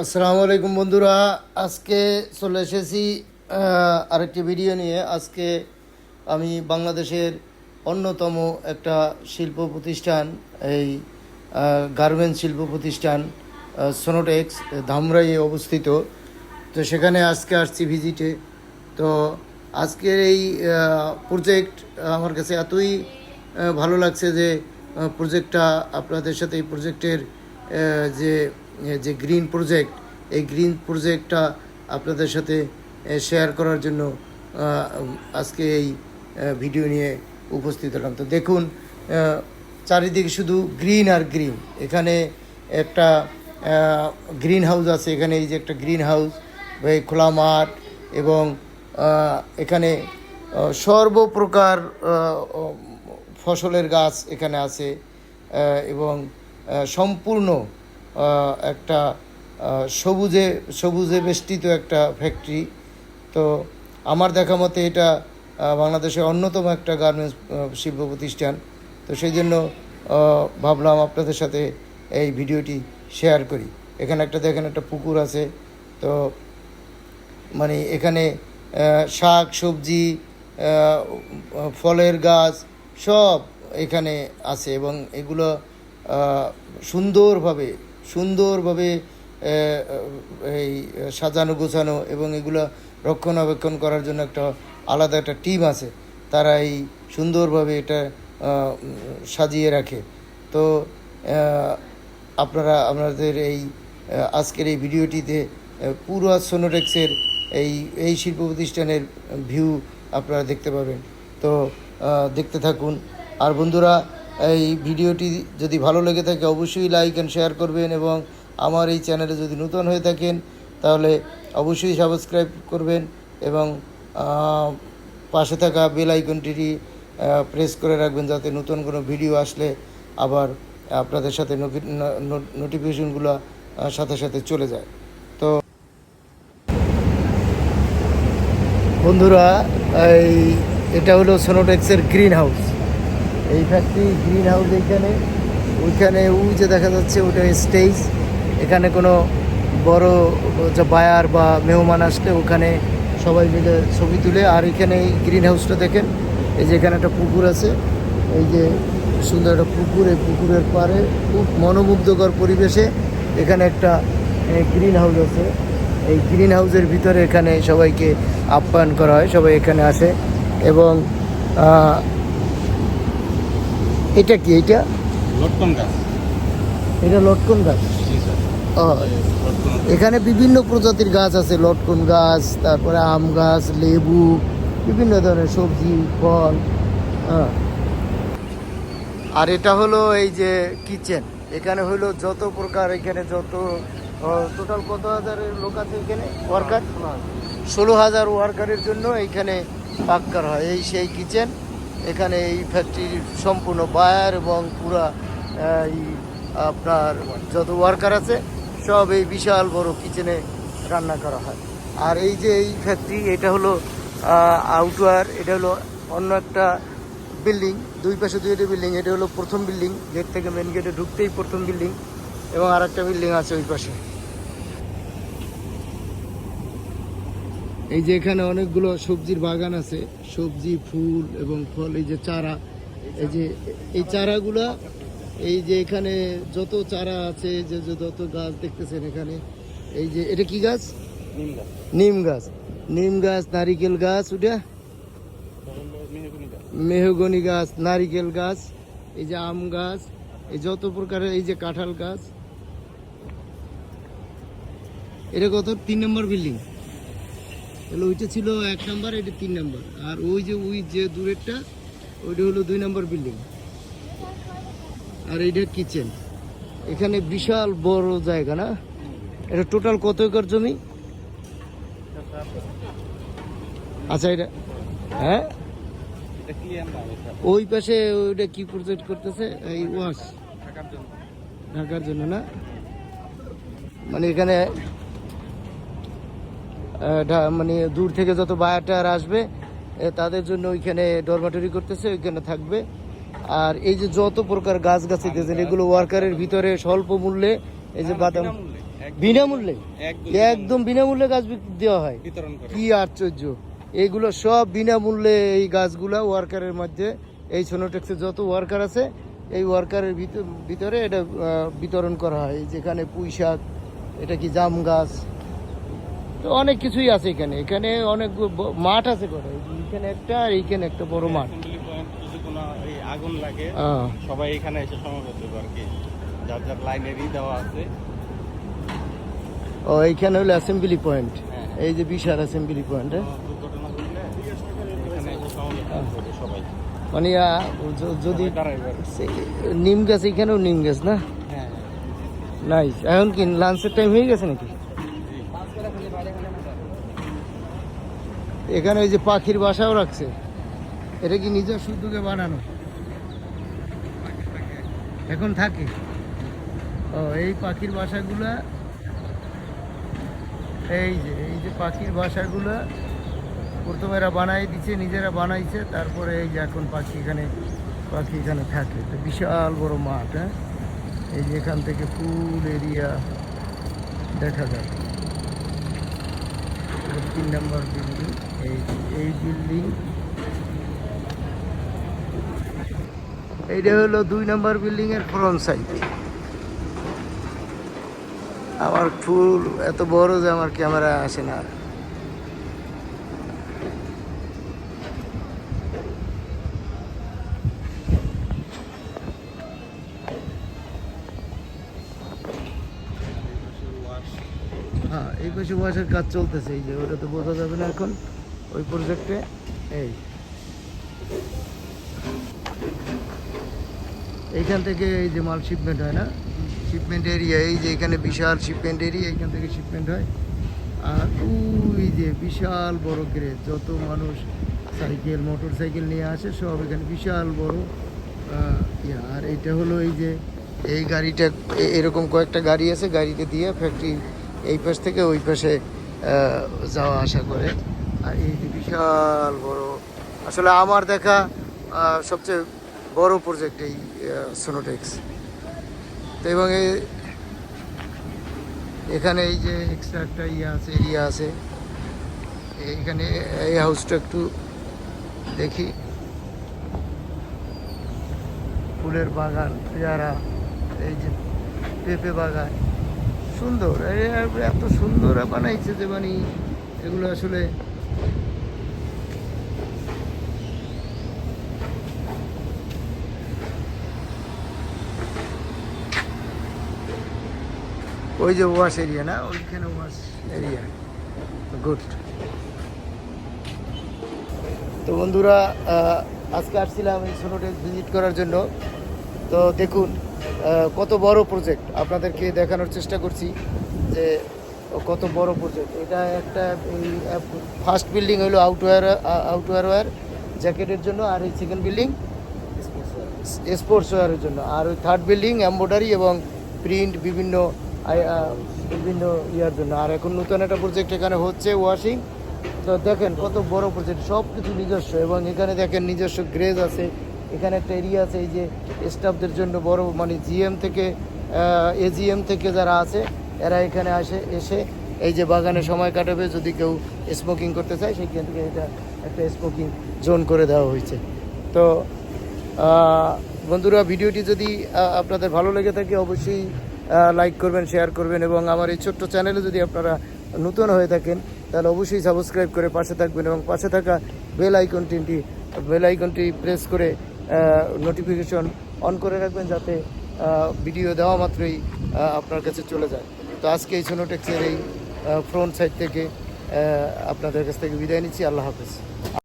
আসসালামু আলাইকুম বন্ধুরা, আজকে চলে এসেছি আরেকটি ভিডিও নিয়ে। আজকে আমি বাংলাদেশের অন্যতম একটা শিল্প প্রতিষ্ঠান, এই গার্মেন্টস শিল্প প্রতিষ্ঠান সোনোটেক্স ধামরাইয়ে অবস্থিত। তো সেখানে আজকে আসছি ভিজিটে। তো আজকের এই প্রজেক্ট আমার কাছে এতই ভালো লাগছে যে প্রজেক্টটা আপনাদের সাথে এই প্রজেক্টের যে যে গ্রিন প্রজেক্ট এই গ্রিন প্রজেক্টটা আপনাদের সাথে শেয়ার করার জন্য আজকে এই ভিডিও নিয়ে উপস্থিত হলাম। তো দেখুন চারিদিকে শুধু গ্রিন আর গ্রিন এখানে একটা গ্রিন হাউস আছে। এখানে এই যে একটা গ্রিন হাউস এই খোলা মাঠ এবং এখানে সর্বপ্রকার ফসলের গাছ এখানে আছে এবং সম্পূর্ণ একটা সবুজে সবুজে বেষ্টিত একটা ফ্যাক্টরি তো আমার দেখা মতে এটা বাংলাদেশের অন্যতম একটা গার্মেন্টস শিল্প প্রতিষ্ঠান। তো সেই জন্য ভাবলাম আপনাদের সাথে এই ভিডিওটি শেয়ার করি। এখানে একটা, দেখেন একটা পুকুর আছে। তো মানে এখানে শাক, সবজি ফলের গাছ সব এখানে আছে এবং এগুলো সুন্দরভাবে সুন্দরভাবে এই সাজানো, গোছানো এবং এগুলো রক্ষণাবেক্ষণ করার জন্য একটা আলাদা একটা টিম আছে। তারা এই সুন্দরভাবে এটা সাজিয়ে রাখে। তো আপনারা আপনাদের এই আজকের এই ভিডিওটিতে পুরো সোনোটেক্সের এই এই শিল্প প্রতিষ্ঠানের ভিউ আপনারা দেখতে পাবেন। তো দেখতে থাকুন। আর বন্ধুরা এই ভিডিওটি যদি ভালো লেগে থাকে, অবশ্যই লাইক অ্যান্ড শেয়ার করবেন এবং আমার এই চ্যানেলে যদি নতুন হয়ে থাকেন, তাহলে অবশ্যই সাবস্ক্রাইব করবেন এবং পাশে থাকা বেল আইকনটি প্রেস করে রাখবেন যাতে নতুন কোনো ভিডিও আসলে আবার আপনাদের সাথে নোটিফিকেশনগুলো সাথে সাথে চলে যায়। তো বন্ধুরা, এই, এটা হলো সোনোটেক্সের গ্রিন হাউস এই ফ্যাক্টরি গ্রিন হাউস এইখানে। ওইখানে ওই যে দেখা যাচ্ছে, ওটা স্টেজ এখানে কোনো বড় যে বায়ার বা মেহমান আসলে ওখানে সবাই মিলে ছবি তুলে। আর এখানে এই গ্রিন হাউসটা দেখেন, এই যে এখানে একটা পুকুর আছে। এই যে সুন্দর একটা পুকুর, এই পুকুরের পাড়ে খুব মনোমুগ্ধকর পরিবেশে এখানে একটা গ্রিন হাউস আছে। এই গ্রিন হাউসের ভিতরে এখানে সবাইকে আপ্যায়ন করা হয়, সবাই এখানে আসে। এবং এটা কি এটা? লটকন গাছ। এটা লটকন গাছ? এখানে বিভিন্ন প্রজাতির গাছ আছে লটকন গাছ তারপরে আম গাছ লেবু বিভিন্ন ধরনের সবজি ফল হ্যাঁ। আর এটা হলো এই যে কিচেন। এখানে হলো যত প্রকার এখানে যত টোটাল কত হাজারের লোক আছে এখানে? ওয়ার্কার ষোলো হাজার ওয়ার্কারের জন্য এইখানে পাক করা হয়। এই সেই কিচেন। এখানে এই ফ্যাক্টরির সম্পূর্ণ বায়ার এবং পুরা এই আপনার যত ওয়ার্কার আছে, সব এই বিশাল বড় কিচেনে রান্না করা হয়। আর এই যে এই ফ্যাক্টরি এটা হলো আউটওয়ার এটা হলো অন্য একটা বিল্ডিং দুই পাশে দুইটা বিল্ডিং এটা হলো প্রথম বিল্ডিং গেট থেকে মেন গেটে ঢুকতেই প্রথম বিল্ডিং এবং আর একটা বিল্ডিং আছে ওই পাশে। এই যে এখানে অনেকগুলো সবজির বাগান আছে। সবজি ফুল এবং ফল এই যে চারা। এই যে এই চারাগুলা এই যে এখানে যত চারা আছে যে যত গাছ দেখতেছেন এখানে এই যে এটা কি গাছ। নিম গাছ। নিম গাছ নারিকেল গাছ ওটা? মেহগনি গাছ নারিকেল গাছ এই যে আম গাছ এই যত প্রকারের এই যে কাঁঠাল গাছ। এটা কত? তিন নম্বর বিল্ডিং। তাহলে ওইটা ছিল এক নাম্বার, এটা তিন নাম্বার। আর ওই যে ওই যে দূরেরটা, ওইটা হলো দুই নাম্বার বিল্ডিং আর এইটা কিচেন এখানে বিশাল বড় জায়গা না? এটা টোটাল কত একর জমি? আচ্ছা এটা হ্যাঁ? ওই পাশে ওইটা কি প্রজেক্ট করতেছে? এই ওয়াশ। ঢাকার জন্য না? মানে এখানে মানে দূর থেকে যত বায়াটার আসবে তাদের জন্য ওইখানে ডরমাটরি করতেছে ওইখানে থাকবে। আর এই যে যত প্রকার গাছ গাছ দিতেছেন এগুলো ওয়ার্কারের ভিতরে স্বল্প মূল্যে এই যে বাদাম বিনামূল্যে। একদম- বিনামূল্যে? গাছ দেওয়া হয়। কি আশ্চর্য! এইগুলো সব বিনামূল্যে এই গাছগুলা ওয়ার্কারের মধ্যে এই সোনোটেক্সের যত ওয়ার্কার আছে এই ওয়ার্কারের ভিতর- ভিতরে এটা বিতরণ করা হয়। যেখানে পুঁই শাক এটা কি জাম গাছ তো অনেক কিছুই আছে এখানে। এখানে অনেক মাঠ আছে করে এখানে একটা আর এইখানে একটা বড় মাঠ। আগুন লাগে সবাই এখানে এসে সমবেত আর কি। যার যার লাইনেরই দেওয়া আছে। ও এইখানে হলো অ্যাসেম্বলি পয়েন্ট হ্যাঁ। এই যে বিশাল অ্যাসেম্বলি পয়েন্ট হবে সবাই। মানে যদি নিম গাছ এখানেও নিম গাছ না? হ্যাঁ নাইস এখন কি লাঞ্চের টাইম হয়ে গেছে নাকি? এখানে ওই যে পাখির বাসাও রাখছে। এটা কি নিজের উদ্যোগে বানানো? এখন থাকে। ও, এই পাখির বাসাগুলা, এই যে এই যে পাখির বাসাগুলা প্রথমে এরা বানাই দিচ্ছে নিজেরা বানাইছে, তারপরে এই যে এখন পাখি এখানে পাখি এখানে থাকে। তো বিশাল বড় মাঠ হ্যাঁ? এই যে এখান থেকে ফুল এরিয়া দেখা যায়। তিন নম্বর বিল্ডিং এই এই বিল্ডিং এইটা হলো দুই নম্বর বিল্ডিং এর ফ্রন্ট সাইড আমার ফুল এত বড় যে আমার ক্যামেরা আসে না। হ্যাঁ এই পাশে কাজ চলতেছে, এই যে ওটা তো বোঝা যাবে না এখন। ওই প্রজেক্টে এই। এইখান থেকে এই যে মাল শিপমেন্ট হয় না? শিপমেন্ট এরিয়া এই যে এখানে বিশাল শিপমেন্ট এরিয়া এখান থেকে শিপমেন্ট হয়। আর ওই যে বিশাল বড় গ্রেজ যত মানুষ সাইকেল মোটর সাইকেল নিয়ে আসে, সব এখানে বিশাল বড় ইয়া। আর এটা হলো এই যে, এই গাড়িটা এরকম কয়েকটা গাড়ি আছে, গাড়িতে দিয়ে ফ্যাক্টরি এই পাশ থেকে ওই পাশে যাওয়া আসা করে। আর এই যে বিশাল বড়, আসলে আমার দেখা সবচেয়ে বড় প্রজেক্ট এই সোনোটেক্স তো এবং এই- এখানে এই যে এক্সট্রা একটা ইয়ে আছে এরিয়া আছে, এইখানে এই হাউসটা একটু দেখি। ফুলের বাগান, পেয়ারা, এই যে পেঁপে বাগান, সুন্দর। এত সুন্দর বানাইছে যে মানে এগুলো আসলে ওই যে ওয়াশ এরিয়া না? ওইখানে ওয়াশ এরিয়া। গুড তো বন্ধুরা আজকে আসছিলাম এই সোনোটেক্স ভিজিট করার জন্য। তো দেখুন কত বড় প্রজেক্ট আপনাদেরকে দেখানোর চেষ্টা করছি যে কত বড় প্রজেক্ট এটা একটা এই ফার্স্ট বিল্ডিং হলো আউটওয়ার আউটওয়ার ওয়ার জ্যাকেটের জন্য আর এই সেকেন্ড বিল্ডিং স্পোর্টস ওয়ারের জন্য। আর ওই থার্ড বিল্ডিং এম্ব্রয়ডারি এবং প্রিন্ট বিভিন্ন বিভিন্ন ইয়ার জন্য। আর এখন নতুন একটা প্রজেক্ট এখানে হচ্ছে ওয়াশিং তো দেখেন কত বড় প্রজেক্ট সব কিছু নিজস্ব। এবং এখানে দেখেন নিজস্ব গ্রেজ আছে, এখানে একটা এরিয়া আছে, এই যে স্টাফদের জন্য বড় মানে জিএম থেকে এজিএম থেকে যারা আছে, এরা এখানে আসে, এসে এই যে বাগানে সময় কাটাবে, যদি কেউ স্মোকিং করতে চায়, সেখান থেকে এটা একটা স্মোকিং জোন করে দেওয়া হয়েছে। তো বন্ধুরা, ভিডিওটি যদি আপনাদের ভালো লেগে থাকে, অবশ্যই লাইক করবেন শেয়ার করবেন এবং আমার এই ছোট্ট চ্যানেলে যদি আপনারা নতুন হয়ে থাকেন, তাহলে অবশ্যই সাবস্ক্রাইব করে পাশে থাকবেন এবং পাশে থাকা বেল আইকনটি বেল আইকনটি প্রেস করে নোটিফিকেশন অন করে রাখবেন যাতে ভিডিও দেওয়া মাত্রই আপনার কাছে চলে যায়। তো আজকে এই সোনোটেক্সের এই ফ্রন্ট সাইড থেকে আপনাদের কাছ থেকে বিদায় নিচ্ছি। আল্লাহ হাফেজ।